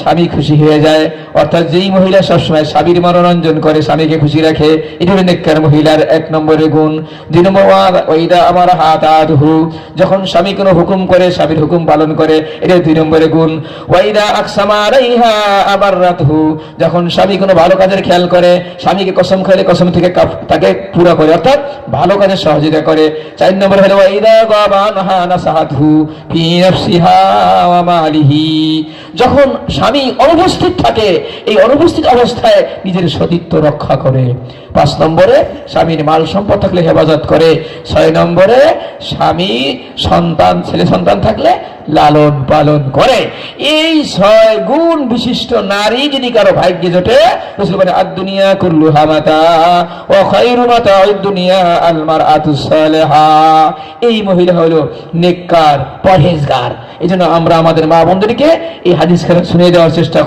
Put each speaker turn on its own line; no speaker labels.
স্বামী খুশি হয়ে যায়। অর্থাৎ যেই মহিলা সবসময় স্বামীর মনোরঞ্জন করে, স্বামীকে খুশি রাখে, এটা হলো মহিলার এক নম্বরের গুণ। দুই নম্বর ওইদা আমার হাত আদহু যখন স্বামী কোনো হুকুম করে, স্বামীর হুকুম পালন করে এটা দুই নম্বরের গুণ। ওয়াইদা আকসামা আলাইহা আবার রাতহু যখন স্বামী কোনো ভালো কাজের খেয়াল করে, স্বামীকে কসম খাইলে কসম থেকে তাকে পুরা করে, অর্থাৎ ভালো কাজের সহযোগিতা করে। চার নম্বর হলো ওয়াইদা গাবানহা নাসাহাতহু। ফি নাফসিহা ওয়া মালিহি। যখন স্বামী অনুপস্থিত থাকে, এই অনুপস্থিত অবস্থায় নিজের সতীত্ব রক্ষা করে। পাঁচ নম্বরে, স্বামীর মাল সম্পদ থাকলে হেফাজত করে। ছয় নম্বরে, স্বামী সন্তান, ছেলে সন্তান থাকলে লালন পালন করে। এই ছয় গুণ বিশিষ্ট নারী যদি কারও ভাগ্যে জোটে আদ-দুনিয়া কুল্লু হামাতা ও খাইরুমাতা দুনিয়া আলমার আতুসালেহা এই মহিলা হলো নেককার, পরহেজগার। এই জন্য আমরা আমাদের মা বন্ধুদেরকে এই হাদিস খেলা শুনিয়ে দেওয়ার চেষ্টা